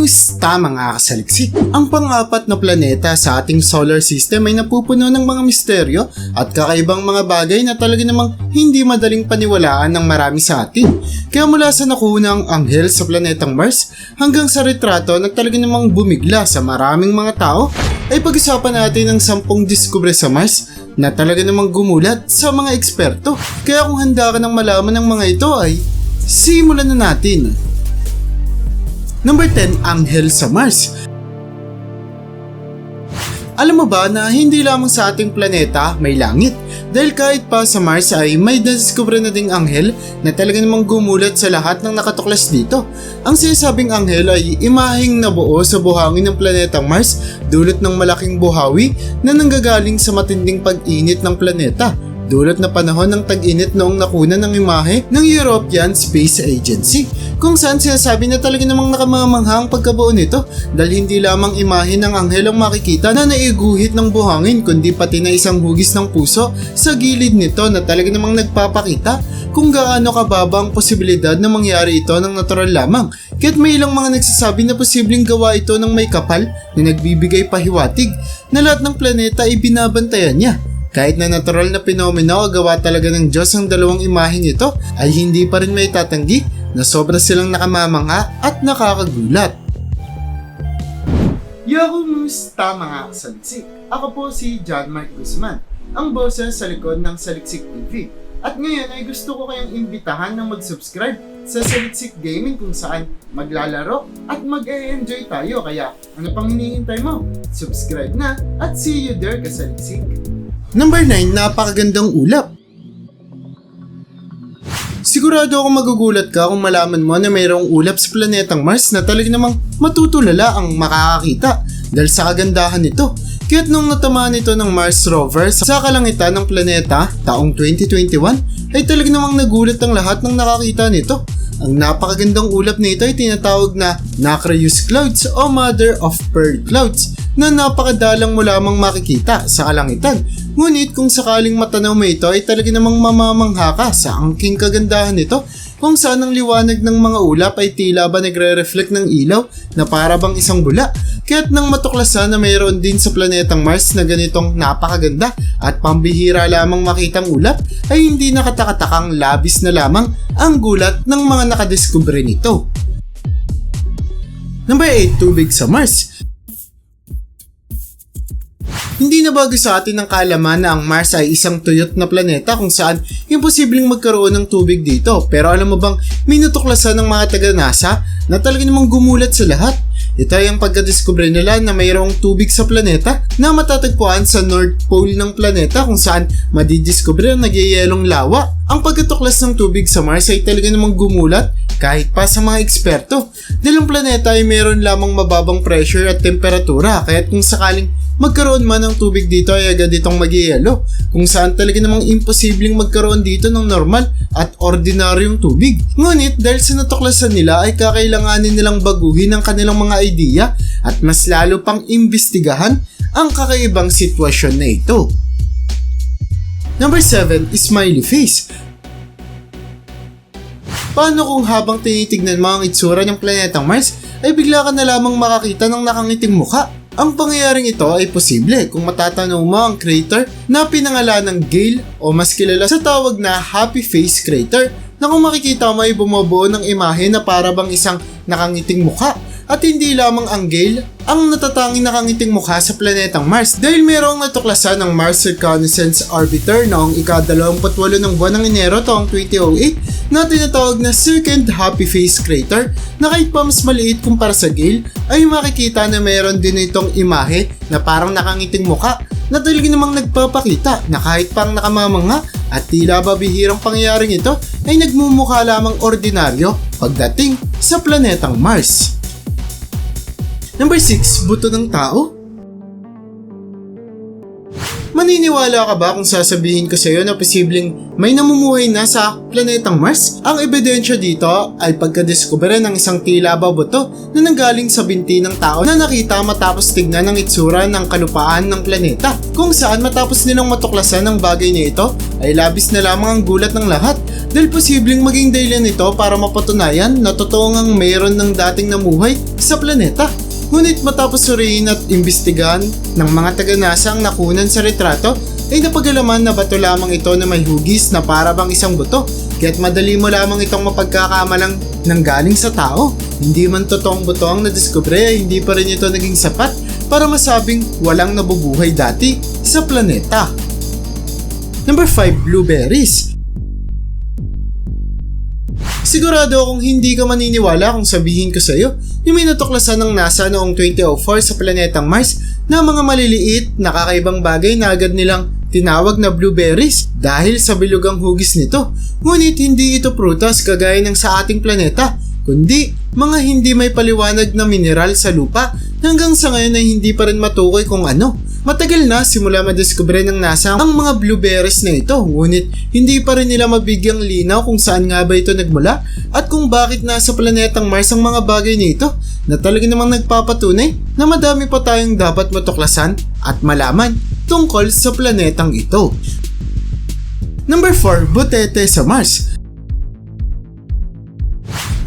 Kumusta mga kasaliksik? Ang pang-apat na planeta sa ating solar system ay napupuno ng mga misteryo at kakaibang mga bagay na talaga namang hindi madaling paniwalaan ng marami sa atin. Kaya mula sa nakuhunang anghel sa planetang Mars hanggang sa retrato na talaga namang bumigla sa maraming mga tao ay pag-usapan natin ang sampung diskubre sa Mars na talaga namang gumulat sa mga eksperto. Kaya kung handa ka ng malaman ng mga ito ay simulan na natin. Number 10, Anghel sa Mars. Alam mo ba na hindi lamang sa ating planeta may langit? Dahil kahit pa sa Mars ay may nadiskubre na ding anghel na talaga namang gumulat sa lahat ng nakatuklas dito. Ang sinasabing anghel ay imaheng nabuo sa buhangin ng planetang Mars dulot ng malaking buhawi na nanggagaling sa matinding pag-init ng planeta dulot na panahon ng tag-init noong nakuna ng imahe ng European Space Agency kung saan sinasabi na talaga namang nakamamangha ang pagkabuo nito dahil hindi lamang imahe ng anghel ang makikita na naiguhit ng buhangin kundi pati na isang hugis ng puso sa gilid nito na talaga namang nagpapakita kung gaano kababa ang posibilidad na mangyari ito ng natural lamang. Kaya't may ilang mga nagsasabi na posibleng gawa ito ng may kapal na nagbibigay pahiwatig na lahat ng planeta ay binabantayan niya kahit na natural na pinomeno o gawa talaga ng Diyos ang dalawang imahe nito ay hindi pa rin may tatanggi na sobra silang nakamamangha at nakakagulat. Yo, kumusta mga kasaliksik? Ako po si John Mark Guzman, ang boses sa likod ng Saliksik TV. At ngayon ay gusto ko kayong imbitahan na mag-subscribe sa Saliksik Gaming kung saan maglalaro at mag-e-enjoy tayo. Kaya ano pang hinihintay mo? Subscribe na at see you there kasaliksik! Number 9, napakagandang ulap. Sigurado ako magugulat ka kung malaman mo na mayroong ulap sa planetang Mars na talaga namang matutulala ang makakakita dahil sa kagandahan nito. Kaya't nung natamaan ito ng Mars rover sa kalangitan ng planeta taong 2021 ay talaga namang nagulat ang lahat ng nakakita nito. Ang napakagandang ulap nito ay tinatawag na Nacreous Clouds o Mother of Pearl Clouds na napakadalang mo lamang makikita sa kalangitan. Ngunit kung sakaling matanaw mo ito ay talaga namang mamamangha ka sa angking kagandahan nito kung saan ang liwanag ng mga ulap ay tila ba nagre-reflect ng ilaw na para bang isang bula. Kaya't nang matuklasan na mayroon din sa planetang Mars na ganitong napakaganda at pambihira lamang makitang ulap ay hindi nakatakatakang labis na lamang ang gulat ng mga nakadiskubre nito. Number 8, tubig sa Mars. Hindi na bago sa atin ang kaalaman na ang Mars ay isang tuyot na planeta kung saan imposibleng magkaroon ng tubig dito. Pero alam mo bang minutuklasan ng mga taga-NASA na talaga namang gumulat sa lahat? Ito ay ang pagkadiskubre nila na mayroong tubig sa planeta na matatagpuan sa North Pole ng planeta kung saan madidiskubre ang nagyayelong lawa. Ang pagkatuklas ng tubig sa Mars ay talaga namang gumulat kahit pa sa mga eksperto. Dahil planeta ay mayroon lamang mababang pressure at temperatura kaya't kung sakaling magkaroon man ng tubig dito ay agad itong magyayelo kung saan talaga namang imposibleng magkaroon dito ng normal at ordinaryong tubig. Ngunit dahil sa natuklasan nila ay kakailanganin nilang baguhin ang kanilang mga idea at mas lalo pang imbestigahan ang kakaibang sitwasyon na ito. Number 7, Smiley Face. Paano kung habang tinitignan mo ang itsura ng planetang Mars ay bigla ka na lamang makakita ng nakangiting mukha? Ang pangyayaring ito ay posible kung matatanaw mo ang crater na pinangalan ng Gale o mas kilala sa tawag na Happy Face Crater na kung makikita mo ay bumubuo ng imahe na para isang nakangiting mukha at hindi lamang ang Gale ang natatanging nakangiting mukha sa planetang Mars dahil mayroong natuklasan ng Mars Reconnaissance Orbiter noong ika-28 ng buwan ng Enero taong 2008 na tinatawag na Second Happy Face Crater na kahit pa mas maliit kumpara sa Gale ay makikita na mayroon din itong imahe na parang nakangiting mukha na talaga namang nagpapakita na kahit pang nakamamanga at tila ba bihirang pangyayaring ito ay nagmumukha lamang ordinaryo pagdating sa planetang Mars. Number 6, buto ng tao. Maniniwala ka ba kung sasabihin ko sa iyo na posibleng may namumuhay na sa planetang Mars? Ang ebidensya dito ay pagkadiskubre ng isang tila ba buto na nanggaling sa binti ng tao na nakita matapos tignan ng itsura ng kalupaan ng planeta. Kung saan matapos nilang matuklasan ng bagay na ito ay labis na lamang ang gulat ng lahat dahil posibleng maging dahilan ito para mapatunayan na totoo ngang mayroon ng dating namuhay sa planeta. Ngunit matapos suriin at imbestigahan ng mga taga-NASA ang nakunan sa retrato, ay napagalaman na bato lamang ito na may hugis na para bang isang buto. Kaya't madali mo lamang itong mapagkakamalang nang galing sa tao. Hindi man totoong buto ang nadiskubre ay hindi pa rin ito naging sapat para masabing walang nabubuhay dati sa planeta. Number 5, blueberries. Sigurado akong hindi ka maniniwala kung sabihin ko sa iyo yung may natuklasan ng NASA noong 2004 sa planetang Mars na mga maliliit na kakaibang bagay na agad nilang tinawag na blueberries dahil sa bilugang hugis nito. Ngunit hindi ito prutas kagaya ng sa ating planeta, kundi mga hindi may paliwanag na mineral sa lupa hanggang sa ngayon ay hindi pa rin matukoy kung ano. Matagal na simula madiskubre ng NASA ang mga blueberries na ito ngunit hindi pa rin nila mabigyang linaw kung saan nga ba ito nagmula at kung bakit nasa planetang Mars ang mga bagay na ito na talaga namang nagpapatunay na madami pa tayong dapat matuklasan at malaman tungkol sa planetang ito. Number 4, Butete sa Mars.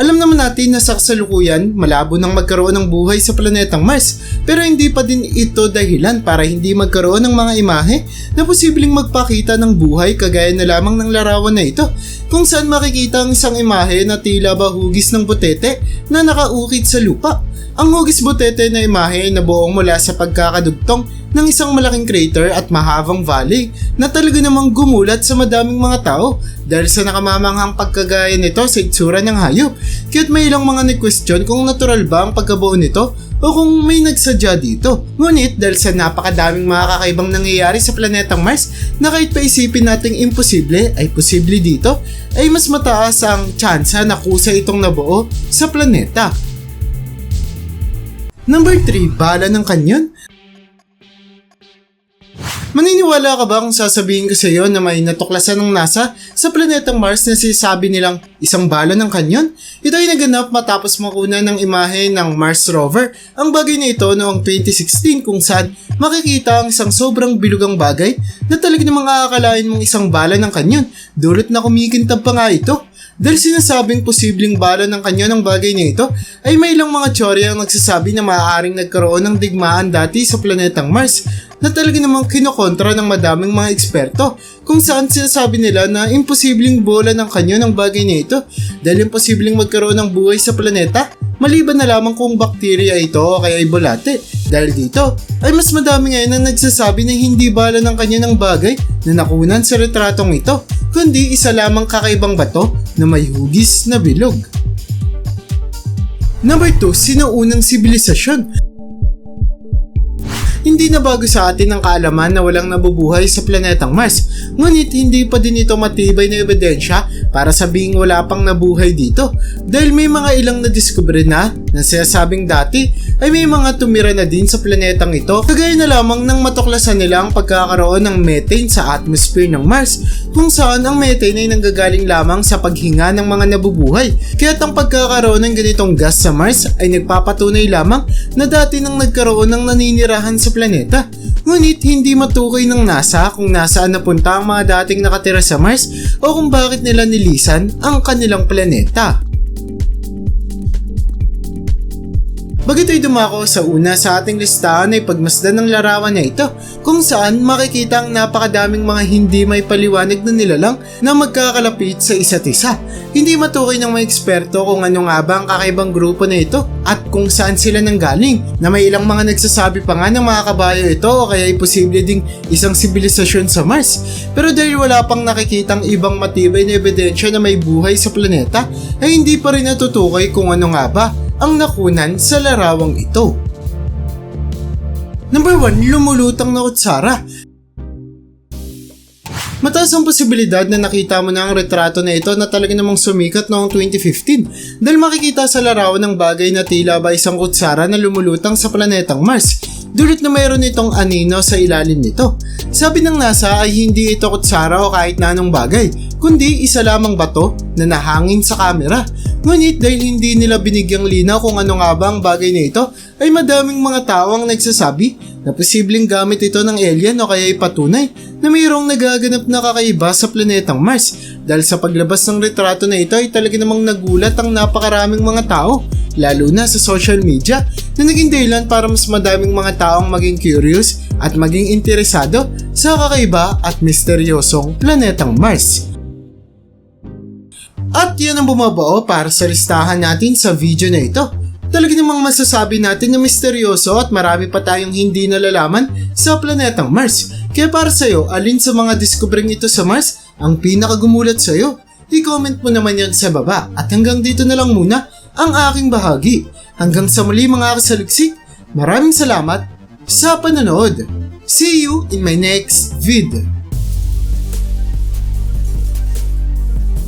Alam naman natin na sa kasalukuyan, malabo nang magkaroon ng buhay sa planetang Mars, pero hindi pa din ito dahilan para hindi magkaroon ng mga imahe na posibleng magpakita ng buhay kagaya na lamang ng larawan na ito, kung saan makikita ang isang imahe na tila ba hugis ng butete na nakaukit sa lupa. Ang hugis butete na imahe na buong mula sa pagkakadugtong ng isang malaking crater at mahabang valley na talaga namang gumulat sa madaming mga tao dahil sa nakamamanghang pagkagaya nito sa itsura ng hayop. Kaya't may ilang mga nag-question kung natural ba ang pagkabuo nito o kung may nagsadya dito. Ngunit dahil sa napakadaming mga kakaibang nangyayari sa planetang Mars na kahit paisipin nating imposible ay posible dito, ay mas mataas ang tsansa na kusa itong nabuo sa planeta. Number 3, bala ng kanyon. Maniniwala ka ba kung sasabihin ko sa iyo na may natuklasan ng NASA sa planetang Mars na sinasabi nilang isang bala ng kanyon? Ito ay naganap matapos makuna ng imahe ng Mars rover. Ang bagay na ito noong 2016 kung saan makikita ang isang sobrang bilugang bagay na talaga namang aakalain mong isang bala ng kanyon. Dulot na kumikintab pa nga ito. Dahil sinasabing posibleng bala ng kanyo ng bagay na ito, ay may ilang mga teorya ang nagsasabi na maaaring nagkaroon ng digmaan dati sa planetang Mars na talaga namang kinokontra ng madaming mga eksperto kung saan sinasabi nila na imposibleng bola ng kanyo ng bagay na ito dahil imposibleng magkaroon ng buhay sa planeta maliban na lamang kung bakterya ito o kaya ay bolate. Dahil dito, ay mas madami ngayon na nagsasabi na hindi bala ng kanya ng bagay na nakunan sa retratong ito, kundi isa lamang kakaibang bato na may hugis na bilog. Number 2, sinuunang sibilisasyon. Hindi na bago sa atin ang kaalaman na walang nabubuhay sa planetang Mars, ngunit hindi pa din ito matibay na ebidensya para sabing wala pang nabuhay dito dahil may mga ilang nadiskubre na na sinasabing dati ay may mga tumira na din sa planetang ito kagaya na lamang ng matuklasan nila ang pagkakaroon ng methane sa atmosphere ng Mars kung saan ang methane ay nanggagaling lamang sa paghinga ng mga nabubuhay kaya't ang pagkakaroon ng ganitong gas sa Mars ay nagpapatunay lamang na dati nang nagkaroon ng naninirahan sa planeta. Ngunit hindi matukoy ng NASA kung nasaan napunta ang mga dating nakatira sa Mars o kung bakit nila nilisan ang kanilang planeta. Bagit ay dumako sa una sa ating listahan ay pagmasdan ng larawan na ito kung saan makikita ang napakadaming mga hindi may paliwanag na nilalang na magkakalapit sa isa't isa. Hindi matukoy ng mga eksperto kung ano nga ba ang kakaibang grupo na ito at kung saan sila nanggaling na may ilang mga nagsasabi pa nga ng mga kabayo ito o kaya ay posible ding isang sibilisasyon sa Mars. Pero dahil wala pang nakikitang ibang matibay na ebidensya na may buhay sa planeta ay hindi pa rin natutukoy kung ano nga ba ang nakunan sa larawang ito. Number 1, lumulutang na kutsara. Mataas ang posibilidad na nakita mo na ang retrato na ito na talaga namang sumikat noong 2015 dahil makikita sa larawan ng bagay na tila ba isang kutsara na lumulutang sa planetang Mars. dulot na mayroon itong anino sa ilalim nito. Sabi ng NASA ay hindi ito kutsara o kahit na anong bagay, kundi isa lamang bato na nahangin sa kamera. Ngunit dahil hindi nila binigyang linaw kung ano nga ba ang bagay na ito, ay madaming mga tao ang nagsasabi na posibleng gamit ito ng alien o kaya ipatunay na mayroong nagaganap na kakaiba sa planetang Mars. Dahil sa paglabas ng retrato na ito ay talaga namang nagulat ang napakaraming mga tao, lalo na sa social media, na naging dahilan para mas madaming mga taong maging curious at maging interesado sa kakaiba at misteryosong planetang Mars. At yan ang bumabao para sa listahan natin sa video na ito. Talaga namang masasabi natin na misteryoso at marami pa tayong hindi nalalaman sa planetang Mars. Kaya para sa'yo, alin sa mga diskubring ito sa Mars ang pinakagumulat sa'yo? I-comment mo naman yan sa baba at hanggang dito na lang muna ang aking bahagi. Hanggang sa muli mga kasaliksik, maraming salamat sa panonood. See you in my next video.